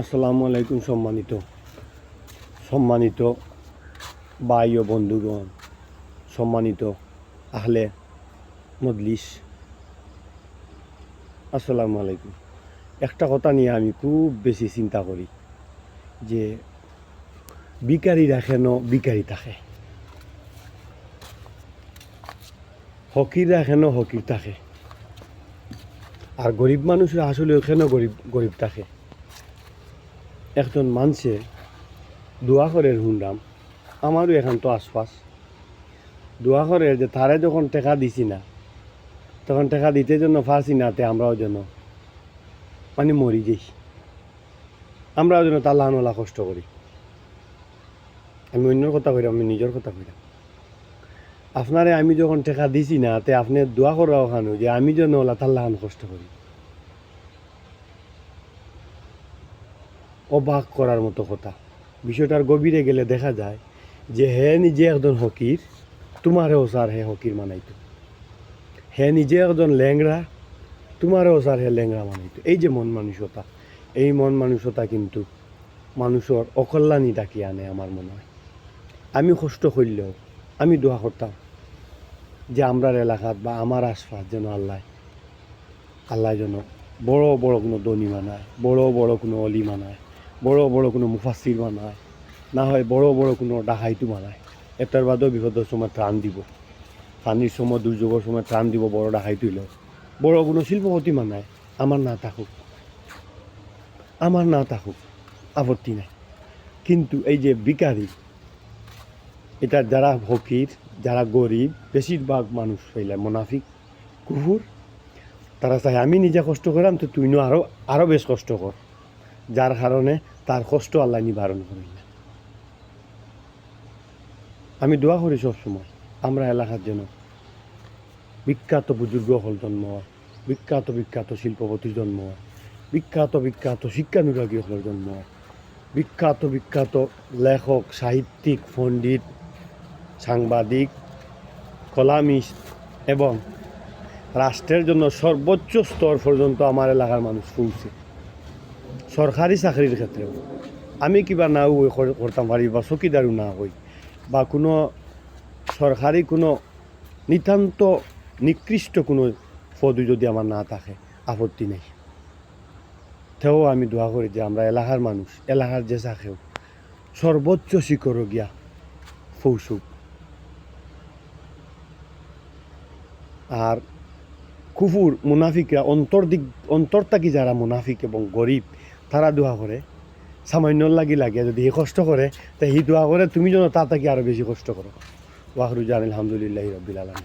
আসসালামু আলাইকুম সম্মানিত সম্মানিত ভাই ও বন্ধুগণ, সম্মানিত আহলে মজলিস। আসসালামু আলাইকুম। একটা কথা নিয়ে আমি খুব বেশি চিন্তা করি যে বিকারীরা কেন বিকারী থাকে? হকিরা কেন হকির থাকে? আর গরিব মানুষরা আসলে কেন গরিব গরিব থাকে? একজন মানুষে দোয়া করে শুনলাম। আমারও এখন তো আশপাশ। দোয়া করে যে তারে যখন টেকা দিছি না, তখন টেকা দিতে জন্য পারছি না তে আমরাও যেন মানে মরি যাই। আমরাও যেন তার লাহানলা কষ্ট করি। আমি অন্যর কথা কইরাম আমি নিজের কথা কইরাম আপনারে আমি যখন টেকা দিছি না, তে আপনি দোয়া করা ওখানে যে আমি যেন ওলা তার কষ্ট করি। অবাক করার মতো কথা। বিষয়টার গভীরে গেলে দেখা যায় যে হে নিজে একজন হকির, তোমারেও স্যার হে হকির মানাইতো। হে নিজে একজন ল্যাংড়া, তোমারেও স্যার হে ল্যাংড়া মানাইতো। এই যে মন মানসিকতা, এই মন মানসিকতা কিন্তু মানুষের অকল্যাণী ডাকি আনে আমার মনে হয়। আমি কষ্ট করলেও আমি দোয়া করতাম যে আমরার এলাকাত বা আমার আশপাশ যেন আল্লাহ আল্লাহ যেন বড় বড় কোনো দনি মানায়, বড় বড় কোনো অলি মানায়। বড় বড় কোনো মুফাসির বানায়, না হয় বড় বড় কোনো ডাহাইতু বানায়। এটার বাদেও বিপদের সময় ত্রাণ দিব। পানির সময়, দুর্যোগের সময় ত্রাণ দিব বড় ডাহাইতু হইল বড় কোনো শিল্পপতি বানায়, আমার না থাকুক। আমার না থাকুক, আপত্তি নাই। কিন্তু এই যে বিকারি এটা যারা ফকির, যারা গরিব, বেশিরভাগ মানুষ হইলে মোনাফিক কুকুর তারা চাই আমি নিজে কষ্ট করাম, তো তুই আরও আরও বেশ কষ্ট কর। যার কারণে তার কষ্ট আল্লাহ নিবারণ করি না আমি দোয়া করি সবসময় আমরা এলাকার জন্য বিখ্যাত বুজুর্গ হল জন্ম হয়, বিখ্যাত বিখ্যাত শিল্পপতির জন্ম হয়, বিখ্যাত বিখ্যাত শিক্ষানুরাগী হল জন্ম হয়, বিখ্যাত বিখ্যাত লেখক, সাহিত্যিক, পণ্ডিত, সাংবাদিক, কলামিস্ট এবং রাষ্ট্রের জন্য সর্বোচ্চ স্তর পর্যন্ত আমার এলাকার মানুষ পৌঁছে। সরকারি চাকরির ক্ষেত্রেও। আমি কিবা না কর- করতাম পারি বা চকিদারও না হই বা কোনো সরকারি কোনো নিতান্ত নিকৃষ্ট কোনো পদও যদি আমার না থাকে, আপত্তি নেই। তেও আমি দোয়া করি যে আমরা এলাকার মানুষ এলাকার যে চাকেও সর্বোচ্চ শিখরও গিয়া ফৌসুক আর কুফুর মুনাফিকরা অন্তর দিক অন্তর থাকি যারা মুনাফিক এবং গরিব, তারা দোয়া করে। সামান্য লাগি লাগে যদি হি কষ্ট করে, তা হি দোয়া করে, তুমি যেন তা থাকি আরও বেশি কষ্ট করো। ওয়াহরুজান আলহামদুলিল্লাহ রবিল আলম